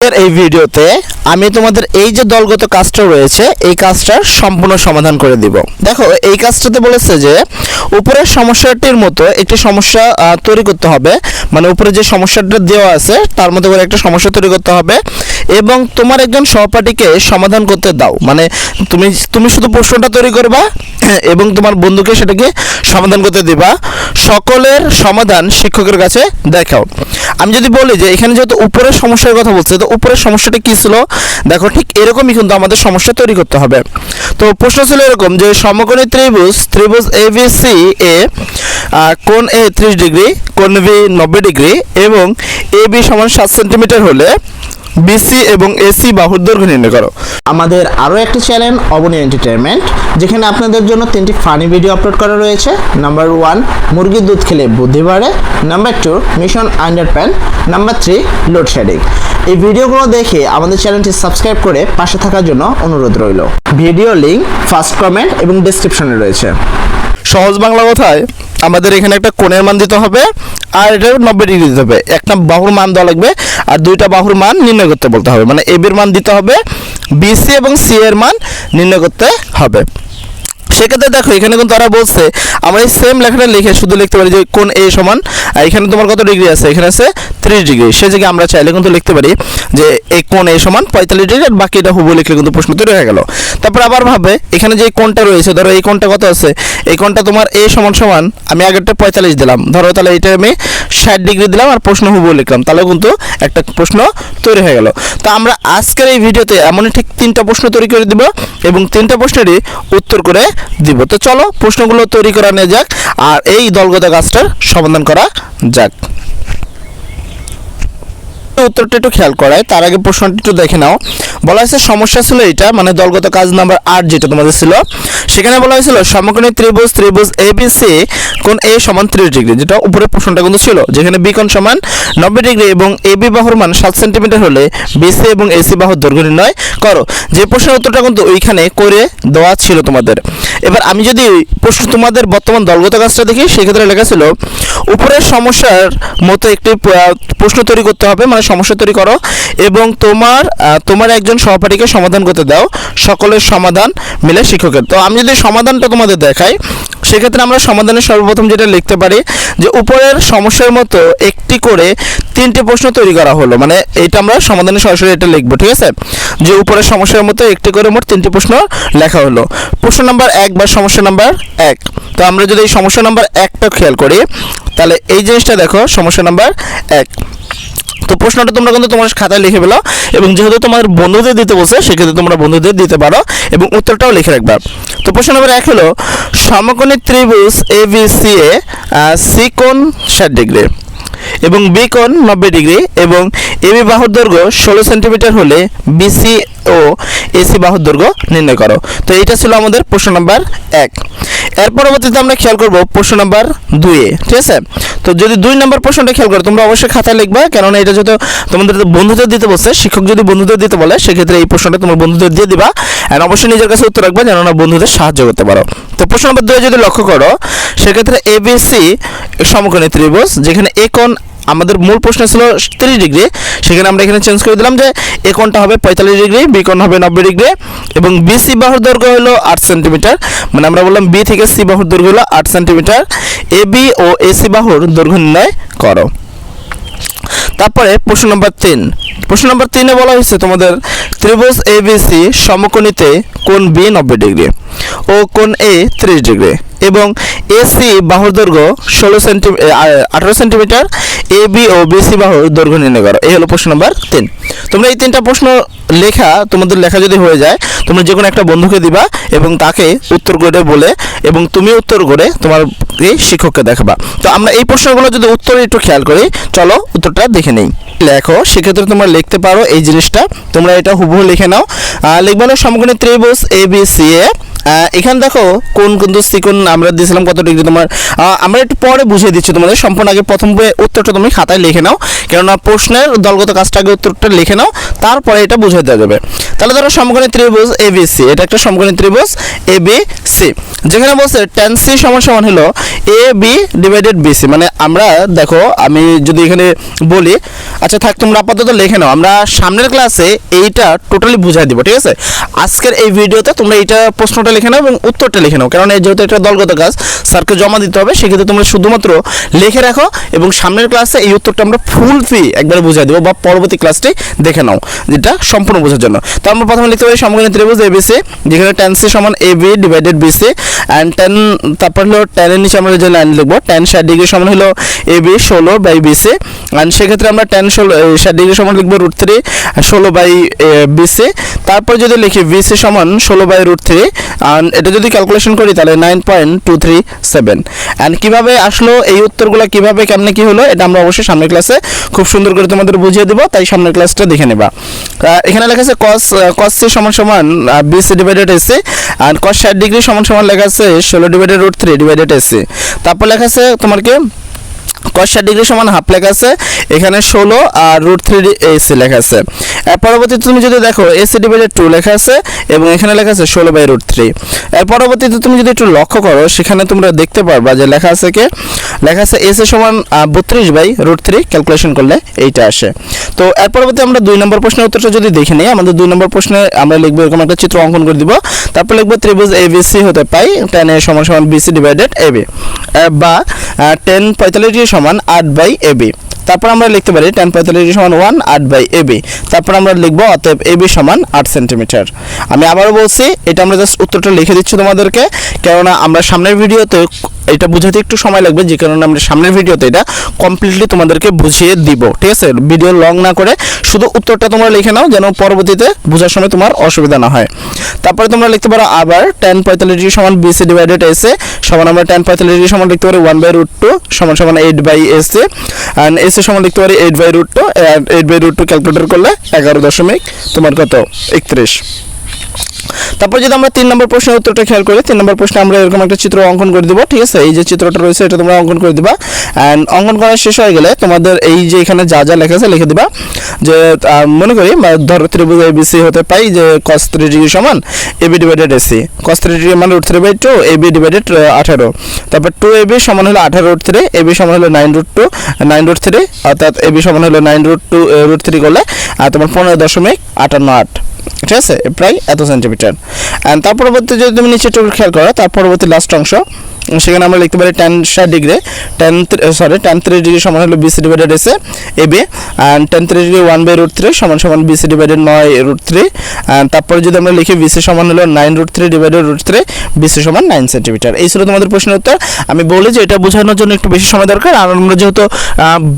এর এই ভিডিওতে আমি তোমাদের এই যে দলগত কাজটা রয়েছে, এই কাজটার সম্পূর্ণ সমাধান করে দিব। দেখো, এই কাজটাতে বলেছে যে, উপরের সমস্যাটির মতো একটি সমস্যা তৈরি করতে হবে। মানে উপরে যে সমস্যাটা দেওয়া আছে, তার মধ্যে করে একটা সমস্যা তৈরি করতে হবে এবং তোমার একজন সহপাঠীকে সমাধান করতে দাও। মানে তুমি তুমি শুধু প্রশ্নটা তৈরি করবা, এবং তোমার বন্ধুকে সেটাকে সমাধান করতে দিবা। সকলের সমাধান শিক্ষকের কাছে দেখাও। আমি যদি বলি যে এখানে যেহেতু উপরের সমস্যার কথা বলছে, তো উপরের সমস্যাটা কি ছিল? দেখো ঠিক এরকমই কিন্তু আমাদের সমস্যা তৈরি করতে হবে। তো প্রশ্ন ছিল এরকম যে সমকোণী ত্রিভুজ ত্রিভুজ এ বি সি এ কোণ এ ত্রিশ ডিগ্রি, কোণ বি নব্বই ডিগ্রি এবং এ বি সমান সাত সেন্টিমিটার হলে বিসি এবং এসি বাহুর দৈর্ঘ্য নির্ণয় করো। আমাদের আরও একটি চ্যানেল অবনী এন্টারটেনমেন্ট যেখানে আপনাদের জন্য তিনটি ফানি ভিডিও আপলোড করা রয়েছে। নাম্বার ওয়ান মুরগির দুধ খেলে বুদ্ধি বাড়ে। Number two mission under pan number three load shedding এই ভিডিওগুলো দেখে আমাদের চ্যানেলটি সাবস্ক্রাইব করে পাশে থাকার জন্য অনুরোধ রইল। ভিডিও লিঙ্ক ফার্স্ট কমেন্ট এবং ডিসক্রিপশনে রয়েছে। সহজ বাংলা কথায় আমাদের এখানে একটা কোণের মান দিতে হবে, আর এটা নব্বই ডিগ্রি দিতে হবে। একটা বাহুর মান দেওয়া লাগবে, আর দুইটা বাহুর মান নির্ণয় করতে বলতে হবে। মানে এবির মান দিতে হবে বিসি এবং সি এর মান নির্ণয় করতে হবে। সেক্ষেত্রে দেখো, এখানে কিন্তু তারা বলছে, আমরা এই সেম লেখাটা লিখে শুধু লিখতে পারি যে কোন এ সমান, আর এখানে তোমার কত ডিগ্রি আছে? এখানে আছে ত্রিশ ডিগ্রি সে জায়গায় আমরা চাইলে কিন্তু লিখতে পারি যে এই কোন এ সমান পঁয়তাল্লিশ ডিগ্রি আর বাকিটা হুবু লিখলে কিন্তু প্রশ্ন তৈরি হয়ে গেল। তারপর আবার ভাবে এখানে যে কোনটা রয়েছে, ধরো এই কোনটা কত আছে? এই কোনটা তোমার এ সমান সমান, আমি আগেরটা পঁয়তাল্লিশ দিলাম। ধরো তাহলে এটা আমি ষাট ডিগ্রি দিলাম, আর প্রশ্ন হুবু লিখলাম। তাহলে কিন্তু একটা প্রশ্ন তৈরি হয়ে গেল। তো আমরা আজকের এই ভিডিওতে এমনই ঠিক তিনটা প্রশ্ন তৈরি করে দিব, এবং তিনটা প্রশ্নেরই উত্তর করে দিব। তো চলো, প্রশ্নগুলো তৈরি করা নিয়ে যাক, আর এই দলগত কাজটার সমাধান করা যাক। উত্তরটা একটু খেয়াল করায়, তার আগে প্রশ্নটি একটু দেখে নাও। বলা হয়েছে সমস্যা ছিল এটা মানে দলগত কাজ নাম্বার আট যেটা তোমাদের ছিল, সেখানে বলা হয়েছিল সমকোণী ত্রিভুজ ত্রিভুজ এ বি সি কোণ এ সমান ত্রিশ ডিগ্রি, যেটা উপরে প্রশ্নটা কিন্তু ছিল, যেখানে বি কোণ সমান নব্বই ডিগ্রি এবং এ বি বাহুর মান সাত সেন্টিমিটার হলে বিসি এবং এসি বাহুর দৈর্ঘ্য নির্ণয় করো। যে প্রশ্নের উত্তরটা কিন্তু ওইখানে করে দেওয়া ছিল তোমাদের। এবার আমি যদি প্রশ্ন তোমাদের বর্তমান দলগত কাজটা দেখি, সেক্ষেত্রে লেখা ছিল, উপরের সমস্যার মতো একটি প্রশ্ন তৈরি করতে হবে মানে সমস্যা তৈরি করো এবং তোমার তোমার একজন সহপাঠীকে সমাধান করতে দাও, সকলের সমাধান মিলে শিক্ষকের। তো আমি যদি সমাধানটা তোমাদের দেখাই সেক্ষেত্রে আমরা সমাধানের সর্বপ্রথম যেটা লিখতে পারি যে উপরের সমস্যার মতো একটি করে তিনটি প্রশ্ন তৈরি করা হলো। মানে এটা আমরা সমাধানে সরাসরি এটা লিখব, ঠিক আছে? যে উপরের সমস্যার মতো একটি করে মোট তিনটি প্রশ্ন লেখা হলো। প্রশ্ন নাম্বার এক বা সমস্যা নাম্বার এক। তো আমরা যদি এই সমস্যা নাম্বার একটা খেয়াল করি, তাহলে এই জিনিসটা দেখো, সমস্যা নাম্বার এক। তো প্রশ্নটা তোমরা কিন্তু তোমার খাতায় লিখে ফেলো এবং যেহেতু তোমার বন্ধুদের দিতে বলছে, সেক্ষেত্রে তোমরা বন্ধুদের দিতে পারো এবং উত্তরটাও লিখে রাখবা। তো প্রশ্ন নম্বর এক হলো, সমকোণী ত্রিভুজ A B C A C কোণ ষাট ডিগ্রি এবং বি কোণ নব্বই ডিগ্রি এবং এবি বাহুর দৈর্ঘ্য ষোলো সেন্টিমিটার হলে বিসি ও এসি বাহুর দৈর্ঘ্য নির্ণয় করো। তো এটা ছিল আমাদের প্রশ্ন নাম্বার এক। এর পরবর্তীতে আমরা খেয়াল করব প্রশ্ন নাম্বার দুইয়ে ঠিক আছে? তো যদি দুই নম্বর প্রশ্নটা খেয়াল করো, তোমরা অবশ্যই খাতায় লিখবা, কেননা এটা যেহেতু তোমাদের বন্ধুদের দিতে বলছে, শিক্ষক যদি বন্ধুদের দিতে বলে, সেক্ষেত্রে এই প্রশ্নটা তোমার বন্ধুদের দিয়ে দিবা। আর অবশ্যই নিজের কাছে উত্তর রাখবা যেন না বন্ধুদের সাহায্য করতে পারো। তো প্রশ্ন নম্বর দুয়ে যদি লক্ষ্য করো, সেক্ষেত্রে এ এবিসি সমকোণী ত্রিভুজ, যেখানে এ কোণ আমাদের মূল প্রশ্ন ছিল তিরিশ ডিগ্রি, সেখানে আমরা এখানে চেঞ্জ করে দিলাম যে এ কোণটা হবে পঁয়তাল্লিশ ডিগ্রি বি কোণ হবে নব্বই ডিগ্রি, এবং বিসি বাহুর দৈর্ঘ্য হলো আট সেন্টিমিটার। মানে আমরা বললাম বি থেকে সি বাহুর দৈর্ঘ্য হলো আট সেন্টিমিটার। এ, বি ও এসি বাহুর দৈর্ঘ্য নির্ণয় করো। তারপরে প্রশ্ন নম্বর তিন। প্রশ্ন নম্বর তিনে বলা হয়েছে তোমাদের ত্রিভুজ এ বি সি সমকোণীতে কোণ বি নব্বই ডিগ্রি ও কোণ এ ত্রিশ ডিগ্রি এবং এসি বাহুর দৈর্ঘ্য ষোলো সেন্টি আঠারো সেন্টিমিটার এ বি ও বিসি বাহুর দৈর্ঘ্য নির্ণয় করো। এই হলো প্রশ্ন নম্বর তিন। তোমরা এই তিনটা প্রশ্ন লেখা তোমাদের লেখা যদি হয়ে যায়, তোমরা যে কোনো একটা বন্ধুকে দিবা এবং তাকে উত্তর করে বলে এবং তুমি উত্তর করে তোমার এই শিক্ষককে দেখাবা। তো আমরা এই প্রশ্নগুলো যদি উত্তর একটু খেয়াল করি, চলো উত্তরটা দেখে নেই। লেখো, সেক্ষেত্রে তোমরা লিখতে পারো এই জিনিসটা। তোমরা এটা হুবহু লিখে নাও। লিখবে না সমগ্র ত্রিভুজ এ বি সি এ এখানে দেখো কোন কোন সিকোন আমরা দিয়েছিলাম কত ডিগ্রি তোমার আমরা একটু পরে বুঝিয়ে দিচ্ছি তোমাদের। সম্পূর্ণ আগে প্রথম উত্তরটা তুমি খাতায় লিখে নাও। কেননা প্রশ্নের দলগত কাজটা আগে উত্তরটা লিখে নাও, তারপরে এটা বুঝিয়ে দেওয়া যাবে। তাহলে ধরো সমকোণী ত্রিভুজ এবিসি এটা একটা সমকোণী ত্রিভুজ এবিসি যেখানে বলছে টেন সি সমান সমান হলো এ বি ডিভাইডেড বিসি মানে আমরা দেখো, আমি যদি এখানে বলি আচ্ছা থাক, তোমরা আপাতত লিখে নাও, আমরা সামনের ক্লাসে এইটা টোটালি বুঝাই দিব, ঠিক আছে? আজকের এই ভিডিওতে তোমরা এইটা প্রশ্নটা লিখে নাও এবং উত্তরটা লিখে নাও কারণ এই যেহেতু একটা দলগত কাজ, স্যারকে জমা দিতে হবে, সেক্ষেত্রে তোমরা শুধুমাত্র লিখে রাখো এবং সামনের ক্লাসে এই উত্তরটা আমরা ফুল ফি একবারে বুঝাই দেবো বা পরবর্তী ক্লাসটি দেখে নাও, যেটা সম্পূর্ণ বোঝার জন্য। আমরা প্রথমে লিখতে পারি সমকোণী ত্রিভুজ এবিসি যেখানে টেন সি সমান A B divided BC and tan তারপর হলো টেনের নিচে আমরা যে লাইন লিখব। টেন ষাট ডিগ্রি সমান হলো এ বি ষোলো বাই বিসি অ্যান্ড সেক্ষেত্রে আমরা টেন ষোলো ষাট ডিগ্রি সমান লিখব রুট থ্রি ষোলো বাই বিসি তারপর যদি লিখি বিসি সমান ষোলো বাই রুট থ্রি অ্যান্ড এটা যদি ক্যালকুলেশন করি, তাহলে nine point two three seven and কীভাবে আসলো, এই উত্তরগুলো কীভাবে, কেমনে কী হলো, এটা আমরা অবশ্যই সামনের ক্লাসে খুব সুন্দর করে তোমাদের বুঝিয়ে দেবো, তাই সামনের ক্লাসটা দেখে নেবা। এখানে লেখা আছে কস কস সি সমান সমান বিসি ডিভাইডেড এসি আর কস ষাট ডিগ্রি সমান সমান লেখা আছে ষোলো divided root three divided AC তারপর লেখা আছে তোমার কি? কস ডিগ্রি সমান হাফ লেখা আছে, এখানে ষোলো আর রুট থ্রি এসি লেখা আছে। এর পরবর্তীতে তুমি যদি দেখো এসি ডিভাইডেড টু লেখা আছে এবং এখানে লেখা আছে ষোলো বাই রুট থ্রি। এর পরবর্তীতে তুমি যদি একটু লক্ষ্য করো, সেখানে তোমরা দেখতে পারবা যে লেখা আছে কি? লেখা আছে এসি সমান বত্রিশ বাই রুট থ্রি, ক্যালকুলেশন করলে এইটা আসে। তো এর পরবর্তী আমরা দুই নম্বর প্রশ্নের উত্তরটা যদি দেখে নিই, আমাদের দুই নম্বর প্রশ্নে আমরা লিখব এরকম একটা চিত্র অঙ্কন করে দিব। তারপর লিখব ত্রিভুজ এ বিসি হতে পাই টেন এ সমান সমান বিসি ডিভাইডেড এ, বি। বা টেন পঁয়তাল্লিশ সমান আট বাই এ বি। তারপর আমরা লিখতে পারি টেন পঁয়তাল্লিশ সমান ওয়ান আট বাই এ বি তারপর আমরা লিখব অতএব এ বি সমান আট সেন্টিমিটার আমি আবারও বলছি, এটা আমরা জাস্ট উত্তরটা লিখে দিচ্ছি তোমাদেরকে, কেননা আমরা সামনের ভিডিওতে এটা বুঝাতে একটু সময় লাগবে, যে কারণে আমরা সামনের ভিডিওতে এটা কমপ্লিটলি তোমাদেরকে বুঝিয়ে দিব। ঠিক আছে? ভিডিও লং না করে শুধু উত্তরটা তোমরা লিখে নাও, যেন পরবর্তীতে বোঝার সময় তোমার অসুবিধা না হয়। তারপরে তোমরা লিখতে পারো আবার টেন পঁয়তাল্লিশ ডিগ্রি সমান বিসি ডিভাইডেড এসে সমান আমরা টেন পঁয়তাল্লিশ ডিগ্রি সমান লিখতে পারি ওয়ান বাই রুট টু সমান সমান এইট বাই এসে অ্যান্ড এসে সমান লিখতে পারি eight by root two eight by root two calculator করলে এগারো দশমিক তোমার কত? একত্রিশ। তারপর যদি আমরা তিন নম্বর প্রশ্নের উত্তরটা খেয়াল করি, তিন নম্বর প্রশ্নে আমরা এরকম একটা চিত্র অঙ্কন করে দেবো, ঠিক আছে? এই যে চিত্রটা রয়েছে, এটা তোমরা অঙ্কন করে দিবা। অ্যান্ড অঙ্কন করা শেষ হয়ে গেলে তোমাদের এই যে এখানে যা যা লেখা আছে লিখে দিবা। যে মনে করি ধরো ত্রিভুজ এবিসি হতে পাই, যে কস থ্রি ডিগ্রি সমান AB divided AC cos three degree মানে root three by two AB divided আঠারো। তারপর টু এবি সমান হলো আঠারো রুট থ্রি এবি সমান হলো nine root two nine root three অর্থাৎ এবি সমান হলো nine root two root three করলে আর তোমার পনেরো দশমিক আটান্ন আট। ঠিক আছে, প্রায় এত সেন্টিমিটার অ্যান্ড তার পরবর্তী যদি তুমি নিচে একটু খেয়াল করো, তার পরবর্তী লাস্ট অংশ সেখানে আমরা লিখতে পারি টেন ষাট ডিগ্রি টেন সরি টেন ত্রিশ ডিগ্রি সমান হলো BC divided AC A B and tan ত্রিশ degree one by root three সমান সমান বিসি ডিভাইডেড নয় রুট থ্রি তারপরে যদি আমরা লিখি বিসি সমান হলো nine root three divided root three BC সমান নাইন সেন্টিমিটার এই ছিল তোমাদের প্রশ্নের উত্তর। আমি বলি যে এটা বোঝানোর জন্য একটু বেশি সময় দরকার, আর আমরা যেহেতু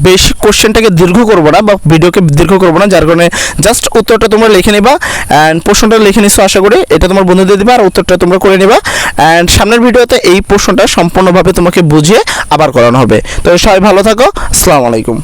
বেশি কোশ্চেনটাকে দীর্ঘ করব না বা ভিডিওকে দীর্ঘ করব না, যার কারণে জাস্ট উত্তরটা তোমরা লিখে নিবা অ্যান্ড প্রশ্নটা লিখে নিচ্ছ আশা করি, এটা তোমার বন্ধুদের দিবা, আর উত্তরটা তোমরা করে নিবা। অ্যান্ড সামনের ভিডিওতে এই প্রশ্নটা ব্যাপারটা সম্পূর্ণভাবে তোমাকে বুঝিয়ে আবার করানো হবে। তো সবাই ভালো থাকো। আসসালামু আলাইকুম।